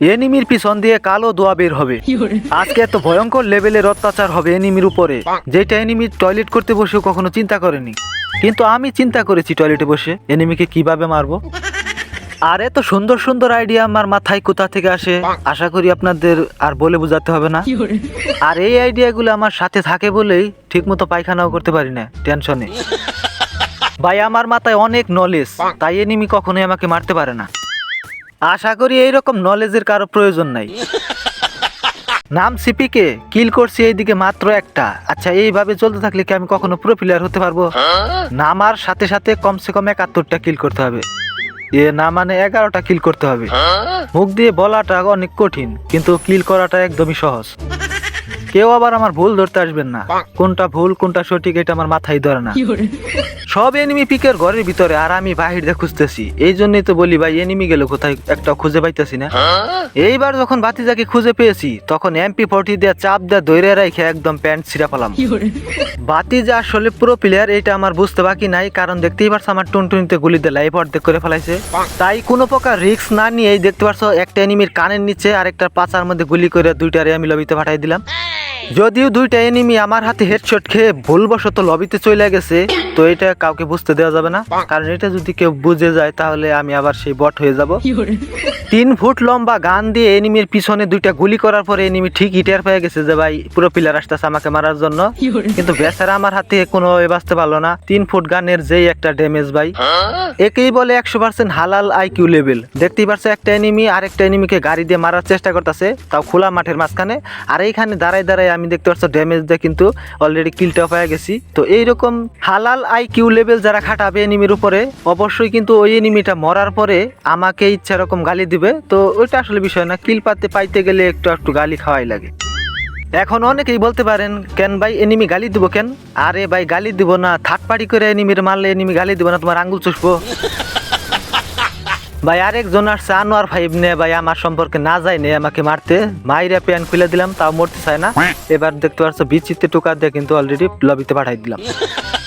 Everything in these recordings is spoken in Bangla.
এনিমির পিছন দিয়ে কালো দোয়া বের হবে। আজকে এত ভয়ঙ্কর লেভেলের অত্যাচার হবে এনিমির উপরে। যেটা এনিমি টয়লেট করতে বসেও কখনো চিন্তা করেনি। কিন্তু আমি চিন্তা করেছি টয়লেটে বসে এনিমিকে কীভাবে মারবো। আর এত সুন্দর সুন্দর আইডিয়া আমার মাথায় কোথা থেকে আসে আশা করি আপনাদের আর বলে বোঝাতে হবে না। আর এই আইডিয়াগুলো আমার সাথে থাকে বলেই ঠিকমতো পায়খানাও করতে পারি না টেনশনে। ভাই আমার মাথায় অনেক নলেজ তাই এনিমি কখনোই আমাকে মারতে পারে না। আশা করি এইরকম নলেজের কারও প্রয়োজন নাই। নাম সিপিকে কিল করছি এইদিকে মাত্র একটা। আচ্ছা এইভাবে চলতে থাকলে কি আমি কখনো প্রো প্লেয়ার হতে পারব? নামার সাথে সাথে কমসে কম একাত্তরটা কিল করতে হবে। এ না মানে এগারোটা কিল করতে হবে। মুখ দিয়ে বলাটা অনেক কঠিন কিন্তু কিল করাটা একদমই সহজ। কেউ আবার আমার ভুল ধরতে আসবেন না। কোনটা ভুল কোনটা সঠিক এটা আমার মাথায় ধরে না। সব এনিমি পিকের ঘরের ভিতরে আর আমি বাহির দিয়ে খুঁজতেছি। এই জন্যই তো বলি ভাই এনিমি গেল কোথায় একটা খুঁজে পাইতেছি না। এইবার যখন বাতিজাকে খুঁজে পেয়েছি তখন এমপি ফোর্টি দিয়ে চাপ দিয়ে দৈরে রেখে একদম প্যান্ট ছিঁড়া পেলাম বাতিজা আসলে পুরো প্লেয়ার এটা আমার বুঝতে বাকি নাই কারণ দেখতেই পারছ আমার টুনটুনিতে গুলি দিয়ে লাইফ অর্ধেক করে ফেলাইছে। তাই কোনো প্রকার রিস্ক না নিয়েই দেখতে পারছ একটা এনিমির কানের নিচে আর একটা পাচার মধ্যে গুলি করে দুইটারে আমি লবিতে পাঠাই দিলাম। যদিও দুইটা এনিমি আমার হাতে হেডশট খেয়ে ভুলবশত লবিতে চলে গেছে তো এটা কাউকে বুঝতে দেওয়া যাবে না। কারণ এটা যদি কেউ বুঝে যায় তাহলে আমি আবার সেই বট হয়ে যাব। তিন ফুট লম্বা গান দিয়ে এনিমির পিছনে দুইটা গুলি করার পরে এনিমি ঠিক হিটার পেয়ে গেছে যে ভাই পুরো পিলার আসতেছে আমাকে মারার জন্য। কিন্তু বেচারা আমার হাতে কোনো এ বাঁচতে পারল না। তিন ফুট গানের যেই একটা ড্যামেজ ভাই। একেই বলে একশো পার্সেন্ট হালাল আইকিউ লেভেল দেখতেই পারছে একটা এনিমি আরেকটা এনিমিকে গাড়ি দিয়ে মারার চেষ্টা করতেছে তাও খোলা মাঠের মাঝখানে। আর এইখানে দাঁড়ায় দাঁড়ায় আমি দেখতে পাচ্ছি ড্যামেজ দিয়ে কিন্তু অলরেডি কিলটা পেয়ে গেছি। তো এইরকম হালাল আইকিউ লেভেল যারা খাটাবে এনিমির উপরে, অবশ্যই কিন্তু ওই এনিমিটা মরার পরে আমাকে ইচ্ছা রকম গালি দিবে। তো ওইটা আসলে বিষয় না কিল পাতে পাইতে গেলে একটু একটু গালি খাওয়াই লাগে। এখন অনেকেই বলতে পারেন, কেন ভাই এনিমি গালি দিব কেন? আরে ভাই, গালি দিব না থার্ড পার্টি করে এনিমির মারলে এনিমি গালি দিব না, তোমার আঙ্গুল চুষবো। ভাই আরেকজন আসছে আনোয়ার ফাইভ নে ভাই আমার সম্পর্কে না যায় নে আমাকে মারতে। মাইরা প্যান খুলে দিলাম তাও মরতে চায় না। এবার দেখতে পাচ্ছ বিচিত্রে টোকা দিয়ে কিন্তু অলরেডি লবিতে পাঠাই দিলাম।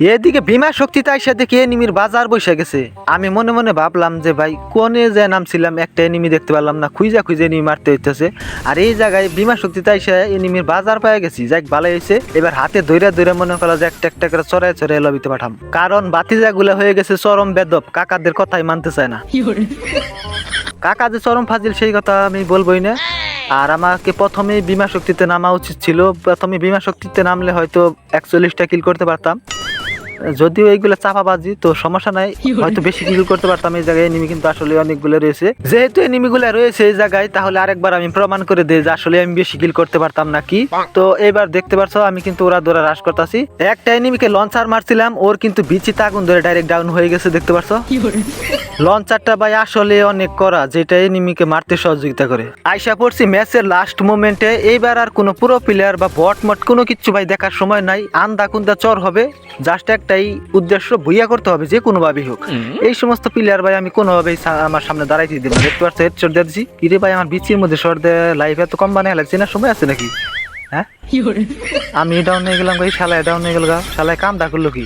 এদিকে বিমা শক্তিতে আইসা দেখি এনিমির বাজার বসে গেছে। আমি মনে মনে ভাবলাম যে ভাই কোনে যে নামছিলাম, একটা এনিমি দেখতে পারলাম না, খুঁজা খুঁজে এনিমি মারতে হইতেছে। আর এই জায়গায় বিমা শক্তিতে আইসা এনিমির বাজার পেয়ে গেছি। যাক ভালো হয়েছে এবার হাতে ধৈরা ধৈরা মনে করা যে একটা একটা করে চড়াই চড়াই লবিতে পাঠাম। কারণ বাতিজাগুলো হয়ে গেছে চরম বেদব। কাকাদের কথাই মানতে চায় না। কাকা যে চরম ফাজিল, সেই কথা আমি বলবোই না। আর আমাকে প্রথমে বিমা শক্তিতে নামা উচিত ছিল। প্রথমে বিমা শক্তিতে নামলে হয়তো একচল্লিশটা কিল করতে পারতাম। যদিও এইগুলো চাপাবাজি তো সমস্যা নাই। হয়তো বেশি কিছু করতে পারতাম এই জায়গায় এনিমি কিন্তু আসলে অনেকগুলো রয়েছে। যেহেতু এনিমিগুলো রয়েছে এই জায়গায় তাহলে আরেকবার আমি প্রমাণ করে দিই যে আসলে আমি বেশি কিল করতে পারতাম নাকি। তো এবার দেখতে পারছ আমি কিন্তু ওরা দৌড়া হ্রাস করতেছি। একটা এনিমিকে লঞ্চার মারছিলাম ওর কিন্তু বিচিতে আগুন ধরে ডাইরেক্ট ডাউন হয়ে গেছে দেখতে পারছ? লঞ্চারটা ভাই আসলে অনেক করা যেটা এনিমিকে মারতে সহযোগিতা করে। আইসা পড়ছি ম্যাচের লাস্ট মোমেন্টে এইবার আর কোনো পুরো প্লেয়ার বা বট মট কোনো কিছু ভাই দেখার সময় নাই আন্দা কুন্দা চর হবে জাস্ট একটাই উদ্দেশ্য ভুইয়া করতে হবে যে কোনোভাবেই হোক। এই সমস্ত প্লেয়ার ভাই আমি কোনোভাবেই আমার সামনে দাঁড়াইতে দিব না। দেখতে পাচ্ছি হেডশট দিয়ে দিছি। কিরে ভাই আমার বিচির মধ্যে শর্ট দেয় লাইফ এত কম বানিয়ে লাগছে না? সময় আছে নাকি? হ্যাঁ? আমি ডাউন হয়ে গেলাম ভাই শালায় ডাউন হয়ে গেল গা। শালায় কামটা করল কি?